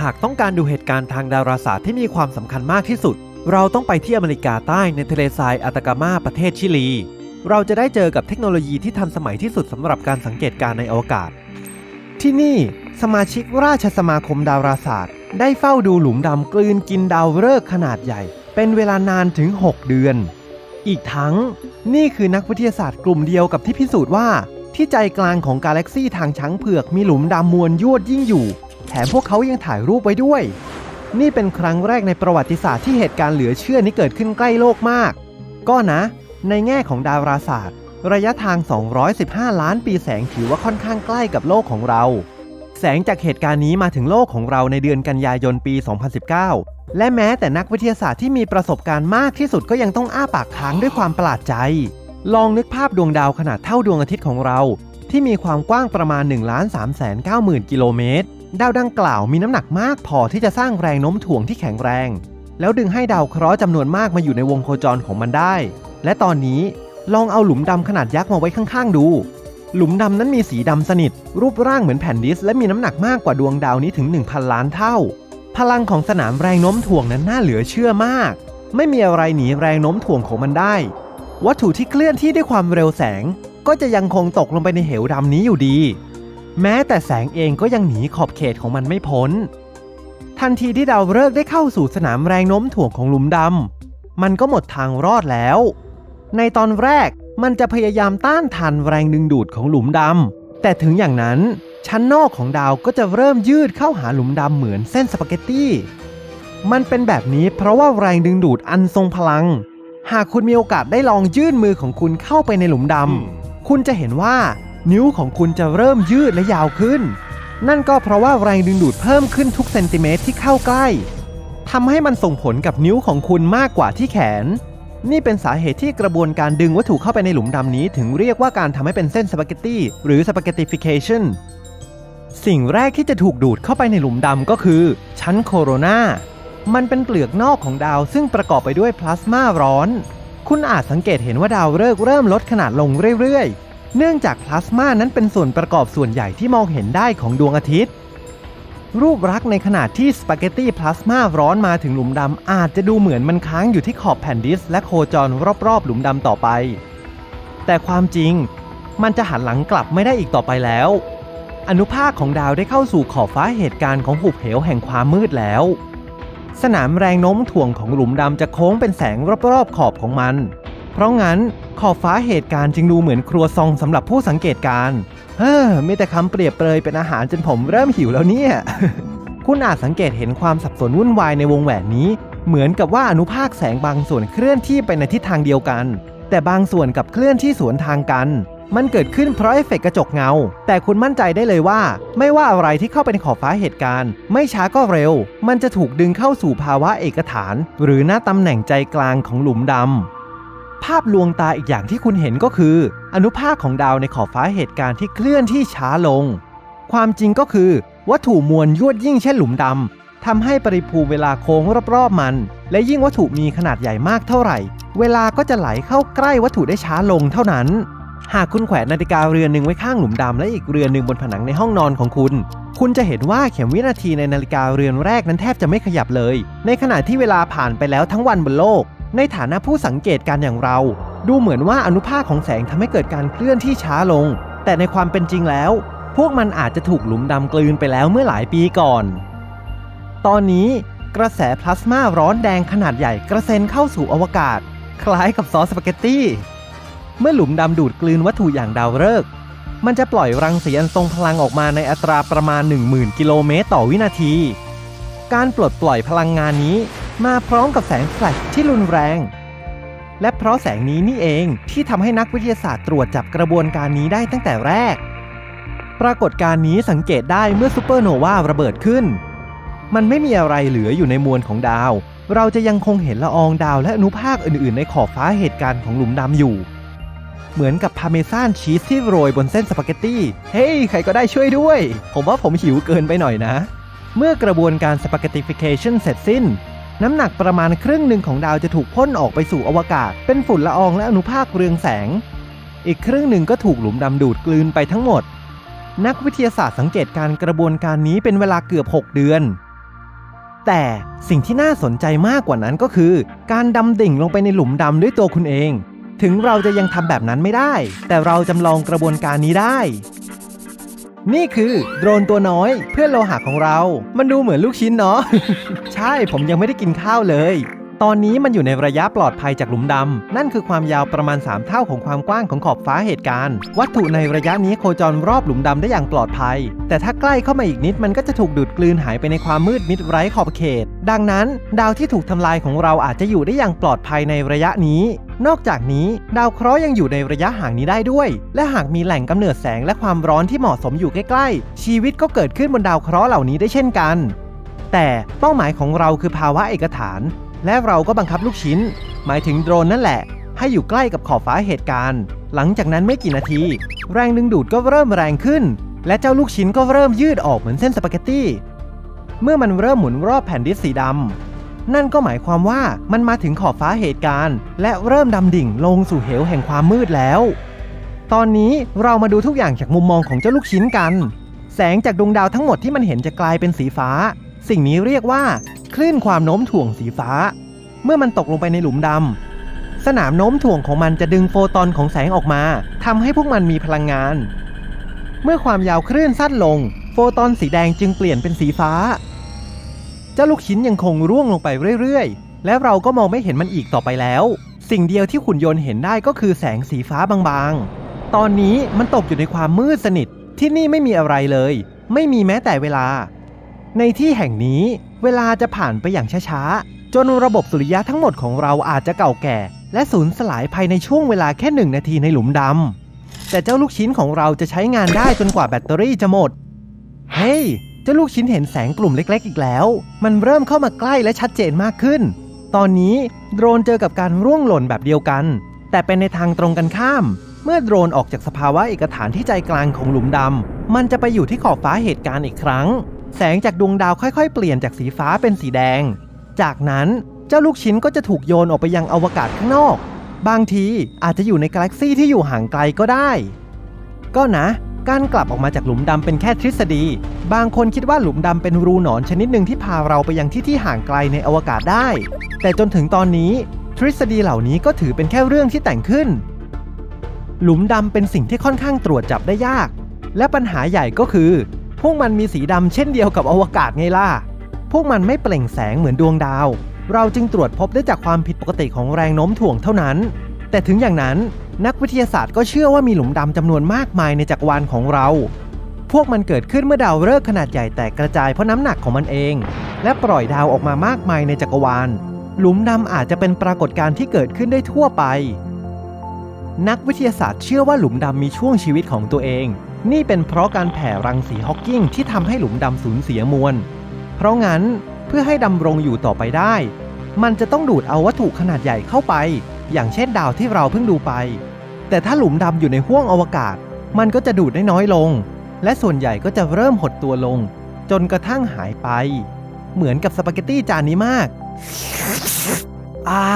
หากต้องการดูเหตุการณ์ทางดาราศาสตร์ที่มีความสำคัญมากที่สุด เราต้องไปที่อเมริกาใต้ในทะเลทรายอัตากามาประเทศชิลี เราจะได้เจอกับเทคโนโลยีที่ทันสมัยที่สุดสำหรับการสังเกตการณ์ในอวกาศ ที่นี่สมาชิกราชสมาคมดาราศาสตร์ ได้เฝ้าดูหลุมดำกลืนกินดาวฤกษ์ขนาดใหญ่ เป็นเวลานานถึง 6 เดือน อีกทั้งนี่คือนักวิทยาศาสตร์กลุ่มเดียวกับที่พิสูจน์ว่า ที่ใจกลางของกาแล็กซี่ทางช้างเผือกมีหลุมดำมวลยวดยิ่งอยู่ แถมพวกเขายังถ่ายรูปไว้ด้วย นี่เป็นครั้งแรกในประวัติศาสตร์ที่เหตุการณ์เหลือเชื่อนี้เกิดขึ้นใกล้โลกมาก ก็นะ ในแง่ของดาราศาสตร์ ระยะทาง 215 ล้านปีแสงถือว่าค่อนข้างใกล้กับโลกของเรา แสงจากเหตุการณ์นี้มาถึงโลกของเราในเดือนกันยายนปี 2019 และแม้แต่นักวิทยาศาสตร์ที่มีประสบการณ์มากที่สุดก็ยังต้องอ้าปากค้างด้วยความประหลาดใจ ลองนึกภาพดวงดาวขนาดเท่าดวงอาทิตย์ของเรา ที่มีความกว้างประมาณ1 3 9 0 0 0 0กิโลเมตร ดาวดังกล่าวมีน้ำหนักมากพอที่จะสร้างแรงโน้มถ่วงที่แข็งแรง แล้วดึงให้ดาวเคราะห์จำนวนมากมาอยู่ในวงโคจรของมันได้ และตอนนี้ลองเอาหลุมดำขนาดยักษ์มาไว้ข้างๆ ดู หลุมดำนั้นมีสีดำสนิท รูปร่างเหมือนแผ่นดิส และมีน้ำหนักมากกว่าดวงดาวนี้ถึง 1,000 ล้านเท่า พลังของสนามแรงโน้มถ่วงนั้นน่าเหลือเชื่อมาก ไม่มีอะไรหนีแรงโน้มถ่วงของมันได้ วัตถุที่เคลื่อนที่ด้วยความเร็วแสง ก็จะยังคงตกลงไปในเหวดำนี้อยู่ดี แม้แต่แสงเองก็ยังหนีขอบเขตของมันไม่พ้น ทันทีที่ดาวฤกษ์ได้เข้าสู่สนามแรงโน้มถ่วงของหลุมดำ มันก็หมดทางรอดแล้ว ในตอนแรกมันจะพยายามต้านทานแรงดึงดูดของหลุมดำ แต่ถึงอย่างนั้นชั้นนอกของดาวก็จะเริ่มยืดเข้าหาหลุมดำเหมือนเส้นสปาเกตตี้ มันเป็นแบบนี้เพราะว่าแรงดึงดูดอันทรงพลัง หากคุณมีโอกาสได้ลองยื่นมือของคุณเข้าไปในหลุมดำ คุณจะเห็นว่า นิ้วของคุณจะเริ่มยืดและยาวขึ้น นั่นก็เพราะว่าแรงดึงดูดเพิ่มขึ้นทุกเซนติเมตรที่เข้าใกล้ทำให้มันส่งผลกับนิ้วของคุณมากกว่าที่แขน นี่เป็นสาเหตุที่กระบวนการดึงวัตถุเข้าไปในหลุมดำนี้ถึงเรียกว่าการทำให้เป็นเส้นสปาเกตตี้หรือสปาเกตติฟิเคชันสิ่งแรกที่จะถูกดูดเข้าไปในหลุมดำก็คือ ชั้นโคโรนา มันเป็นเปลือกนอกของดาวซึ่งประกอบไปด้วยพลาสมาร้อน คุณอาจสังเกตเห็นว่าดาวฤกษ์เริ่มลดขนาดลงเรื่อยๆ เนื่องจากพลาสมานั้นเป็นส่วนประกอบส่วนใหญ่ที่มองเห็นได้ของดวงอาทิตย์ รูปลักษ์ในขณะที่สปาเกตตี้พลาสมาร้อนมาถึงหลุมดำอาจจะดูเหมือนมันค้างอยู่ที่ขอบแผ่นดิสและโคจรรอบๆ หลุมดำต่อไป แต่ความจริงมันจะหันหลังกลับไม่ได้อีกต่อไปแล้ว อนุภาคของดาวได้เข้าสู่ขอบฟ้าเหตุการณ์ของหุบเหวแห่งความมืดแล้ว สนามแรงโน้มถ่วงของหลุมดำจะโค้งเป็นแสงรอบๆขอบของมัน เพราะงั้นขอบฟ้าเหตุการณ์จึงดูเหมือนครัวซองสำหรับผู้สังเกตการ์เฮ้อมีแต่คำเปรียบเปรยเป็นอาหารจนผมเริ่มหิวแล้วเนี่ย คุณอาจสังเกตเห็นความสับสนวุ่นวายในวงแหวนนี้ เหมือนกับว่าอนุภาคแสงบางส่วนเคลื่อนที่ไปในทิศทางเดียวกัน แต่บางส่วนกับเคลื่อนที่สวนทางกัน มันเกิดขึ้นเพราะเอฟเฟกต์กระจกเงา แต่คุณมั่นใจได้เลยว่า ไม่ว่าอะไรที่เข้าไปในขอบฟ้าเหตุการณ์ ไม่ช้าก็เร็ว มันจะถูกดึงเข้าสู่ภาวะเอกฐาน หรือหน้าตำแหน่งใจกลางของหลุมดำ ภาพลวงตาอีกอย่างที่คุณเห็นก็คือ อนุภาคของดาวในขอบฟ้าเหตุการณ์ที่เคลื่อนที่ช้าลง ความจริงก็คือ วัตถุมวลยวดยิ่งเช่นหลุมดำทำให้ปริภูเวลาโค้งรอบๆมัน และยิ่งวัตถุมีขนาดใหญ่มากเท่าไหร่ เวลาก็จะไหลเข้าใกล้วัตถุได้ช้าลงเท่านั้น หากคุณแขวนนาฬิกาเรือนหนึ่งไว้ข้างหลุมดำและอีกเรือนหนึ่งบนผนังในห้องนอนของคุณ คุณจะเห็นว่าเข็มวินาทีในนาฬิกาเรือนแรกนั้นแทบจะไม่ขยับเลย ในขณะที่เวลาผ่านไปแล้วทั้งวันบนโลก ในฐานะผู้สังเกตการอย่างเรา ดูเหมือนว่าอนุภาคของแสงทำให้เกิดการเคลื่อนที่ช้าลง แต่ในความเป็นจริงแล้ว พวกมันอาจจะถูกหลุมดำกลืนไปแล้วเมื่อหลายปีก่อน ตอนนี้กระแสพลาสมาร้อนแดงขนาดใหญ่กระเซ็นเข้าสู่อวกาศ คล้ายกับซอสสปาเกตตี้ เมื่อหลุมดำดูดกลืนวัตถุอย่างดาวฤกษ์มันจะปล่อยรังสีอันทรงพลังออกมาในอัตราประมาณ 10,000 กิโลเมตรต่อวินาที การปลดปล่อยพลังงานนี้ มาพร้อมกับแสงแฟลชที่รุนแรง และเพราะแสงนี้นี่เองที่ทำให้นักวิทยาศาสตร์ตรวจจับกระบวนการนี้ได้ตั้งแต่แรก ปรากฏการณ์นี้สังเกตได้เมื่อซูเปอร์โนวาระเบิดขึ้น มันไม่มีอะไรเหลืออยู่ในมวลของดาว เราจะยังคงเห็นละอองดาวและอนุภาคอื่นๆ ในขอบฟ้าเหตุการณ์ของหลุมดำอยู่ เหมือนกับพาเมซานชีสที่โรยบนเส้นสปาเกตตี้ เฮ้ย ใครก็ได้ช่วยด้วย ผมว่าผมหิวเกินไปหน่อยนะ เมื่อกระบวนการสปาเกตติฟิเคชันเสร็จสิ้น น้ำหนักประมาณครึ่งหนึ่งของดาวจะถูกพ่นออกไปสู่อวกาศ เป็นฝุ่นละอองและอนุภาคเรืองแสง อีกครึ่งหนึ่งก็ถูกหลุมดำดูดกลืนไปทั้งหมด นักวิทยาศาสตร์สังเกตการกระบวนการนี้เป็นเวลาเกือบ 6 เดือน แต่สิ่งที่น่าสนใจมากกว่านั้นก็คือ การดำดิ่งลงไปในหลุมดำด้วยตัวคุณเอง ถึงเราจะยังทำแบบนั้นไม่ได้ แต่เราจำลองกระบวนการนี้ได้ นี่คือโดรนตัวน้อยเพื่อนโลหะของเรา มันดูเหมือนลูกชิ้นเนาะ ใช่ผมยังไม่ได้กินข้าวเลย ตอนนี้มันอยู่ในระยะปลอดภัยจากหลุมดำ นั่นคือความยาวประมาณ 3 เท่าของความกว้างของขอบฟ้าเหตุการณ์ วัตถุในระยะนี้โคจรรอบหลุมดำได้อย่างปลอดภัย แต่ถ้าใกล้เข้ามาอีกนิดมันก็จะถูกดูดกลืนหายไปในความมืดมิดไร้ขอบเขต ดังนั้น ดาวที่ถูกทำลายของเราอาจจะอยู่ได้อย่างปลอดภัยในระยะนี้ นอกจากนี้ ดาวเคราะห์ยังอยู่ในระยะห่างนี้ได้ด้วย และหากมีแหล่งกำเนิดแสงและความร้อนที่เหมาะสมอยู่ใกล้ๆ ชีวิตก็เกิดขึ้นบนดาวเคราะห์เหล่านี้ได้เช่นกัน แต่เป้าหมายของเราคือภาวะเอกฐาน และเราก็บังคับลูกชิ้น หมายถึงโดรนนั่นแหละ ให้อยู่ใกล้กับขอบฟ้าเหตุการณ์ หลังจากนั้นไม่กี่นาที แรงดึงดูดก็เริ่มแรงขึ้น และเจ้าลูกชิ้นก็เริ่มยืดออกเหมือนเส้นสปาเกตตี้เมื่อมันเริ่มหมุนรอบแผ่นดิสสีดำ นั่นก็หมายความว่ามันมาถึงขอบฟ้าเหตุการณ์ และเริ่มดำดิ่งลงสู่เหวแห่งความมืดแล้ว ตอนนี้เรามาดูทุกอย่างจากมุมมองของเจ้าลูกชิ้นกัน แสงจากดวงดาวทั้งหมดที่มันเห็นจะกลายเป็นสีฟ้า สิ่งนี้เรียกว่า คลื่นความโน้มถ่วงสีฟ้า เมื่อมันตกลงไปในหลุมดำสนามโน้มถ่วงของมันจะดึงโฟตอนของแสงออกมาทำให้พวกมันมีพลังงาน เมื่อความยาวคลื่นสั้นลง โฟตอนสีแดงจึงเปลี่ยนเป็นสีฟ้า เจ้าลูกชิ้นยังคงร่วงลงไปเรื่อยๆ และเราก็มองไม่เห็นมันอีกต่อไปแล้ว สิ่งเดียวที่ขุนยนต์เห็นได้ก็คือแสงสีฟ้าบางๆ ตอนนี้มันตกอยู่ในความมืดสนิท ที่นี่ไม่มีอะไรเลย ไม่มีแม้แต่เวลา ในที่แห่งนี้เวลาจะผ่านไปอย่างช้าๆ จนระบบสุริยะทั้งหมดของเราอาจจะเก่าแก่ และสูญสลายภายในช่วงเวลาแค่หนึ่งนาทีในหลุมดำแต่เจ้าลูกชิ้นของเราจะใช้งานได้จนกว่าแบตเตอรี่จะหมด เฮ้ยเจ้าลูกชิ้นเห็นแสงกลุ่มเล็ก ๆ อีกแล้ว มันเริ่มเข้ามาใกล้และชัดเจนมากขึ้น ตอนนี้โดรนเจอกับการร่วงหล่นแบบเดียวกัน แต่เป็นในทางตรงกันข้าม เมื่อโดรนออกจากสภาวะเอกฐานที่ใจกลางของหลุมดำ มันจะไปอยู่ที่ขอบฟ้าเหตุการณ์อีกครั้ง แสงจากดวงดาวค่อยๆ เปลี่ยนจากสีฟ้าเป็นสีแดง จากนั้นเจ้าลูกชิ้นก็จะถูกโยนออกไปยังอวกาศข้างนอก บางทีอาจจะอยู่ในกาแล็กซี่ที่อยู่ห่างไกลก็ได้ ก็นะ การกลับออกมาจากหลุมดำเป็นแค่ทฤษฎี บางคนคิดว่าหลุมดำเป็นรูหนอนชนิดหนึ่งที่พาเราไปยังที่ที่ห่างไกลในอวกาศได้ แต่จนถึงตอนนี้ ทฤษฎีเหล่านี้ก็ถือเป็นแค่เรื่องที่แต่งขึ้น หลุมดำเป็นสิ่งที่ค่อนข้างตรวจจับได้ยาก และปัญหาใหญ่ก็คือ พวกมันมีสีดำเช่นเดียวกับอวกาศไงล่ะ พวกมันไม่เปล่งแสงเหมือนดวงดาว เราจึงตรวจพบได้จากความผิดปกติของแรงโน้มถ่วงเท่านั้น แต่ถึงอย่างนั้น นักวิทยาศาสตร์ก็เชื่อว่ามีหลุมดำจำนวนมากมายในจักรวาลของเรา พวกมันเกิดขึ้นเมื่อดาวฤกษ์ขนาดใหญ่แตกกระจายเพราะน้ำหนักของมันเอง และปล่อยดาวออกมามากมายในจักรวาล หลุมดำอาจจะเป็นปรากฏการณ์ที่เกิดขึ้นได้ทั่วไป นักวิทยาศาสตร์เชื่อว่าหลุมดำมีช่วงชีวิตของตัวเอง นี่เป็นเพราะการแผ่รังสีฮอกกิงที่ทำให้หลุมดำสูญเสียมวล เพราะงั้นเพื่อให้ดำรงอยู่ต่อไปได้ มันจะต้องดูดเอาวัตถุขนาดใหญ่เข้าไป อย่างเช่นดาวที่เราเพิ่งดูไป แต่ถ้าหลุมดำอยู่ในห้วงอวกาศ มันก็จะดูดได้น้อยลง และส่วนใหญ่ก็จะเริ่มหดตัวลง จนกระทั่งหายไป เหมือนกับสปาเกตตี้จานนี้มาก อ่า